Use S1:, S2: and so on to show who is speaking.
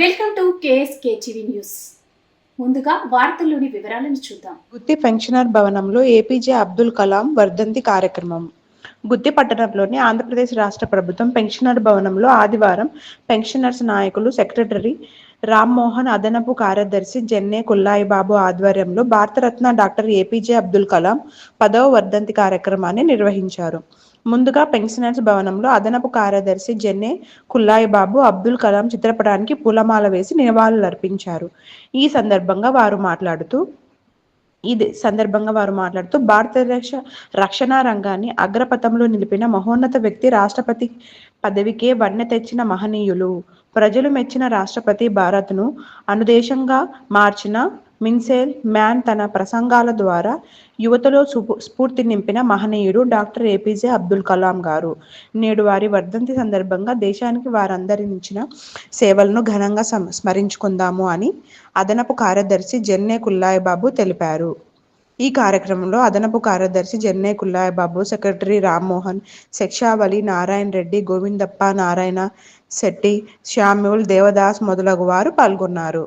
S1: Welcome to KSK TV news. ముందుగా వార్తల్లోని వివరాలను చూద్దాం.
S2: గుత్తి పెన్షనర్ భవనంలో ఏపీజే అబ్దుల్ కలాం వర్ధంతి కార్యక్రమం. గుత్తి పట్టణంలోని ఆంధ్రప్రదేశ్ రాష్ట్ర ప్రభుత్వం పెన్షనర్ భవనంలో ఆదివారం పెన్షనర్స్ నాయకులు సెక్రటరీ రామ్మోహన్ అదనపు కార్యదర్శి జెన్నే కుల్లాయి బాబు ఆధ్వర్యంలో భారతరత్న డాక్టర్ ఏపీజే అబ్దుల్ కలాం పదవ వర్ధంతి కార్యక్రమాన్ని నిర్వహించారు. ముందుగా పెన్షనర్స్ భవనంలో అదనపు కార్యదర్శి జెన్నే కుల్లాయి బాబు అబ్దుల్ కలాం చిత్రపటానికి పూలమాల వేసి నివాళులర్పించారు. ఈ సందర్భంగా వారు మాట్లాడుతూ ఇది సందర్భంగా వారు మాట్లాడుతూ భారతదేశ రక్షణ రంగాన్ని అగ్రపథంలో నిలిపిన మహోన్నత వ్యక్తి రాష్ట్రపతి పదవికే వన్నె తెచ్చిన మహనీయులు. ప్రజలు మెచ్చిన రాష్ట్రపతి భారత్ను అనుదేశంగా మార్చిన మిన్సేల్ మ్యాన్ తన ప్రసంగాల ద్వారా యువతలో స్ఫూర్తి నింపిన మహనీయుడు డాక్టర్ ఏపీజే అబ్దుల్ కలాం గారు. నేడు వారి వర్ధంతి సందర్భంగా దేశానికి వారందరించిన సేవలను ఘనంగా స్మరించుకుందాము అని అదనపు కార్యదర్శి జెన్నే కుల్లాయి బాబు తెలిపారు. ఈ కార్యక్రమంలో అదనపు కార్యదర్శి జెన్నే కుల్లాయి బాబు సెక్రటరీ రామ్మోహన్ శిక్షావళి నారాయణ రెడ్డి గోవిందప్ప నారాయణ శెట్టి శ్యామ్యూల్ దేవదాస్ మొదలగు వారు పాల్గొన్నారు.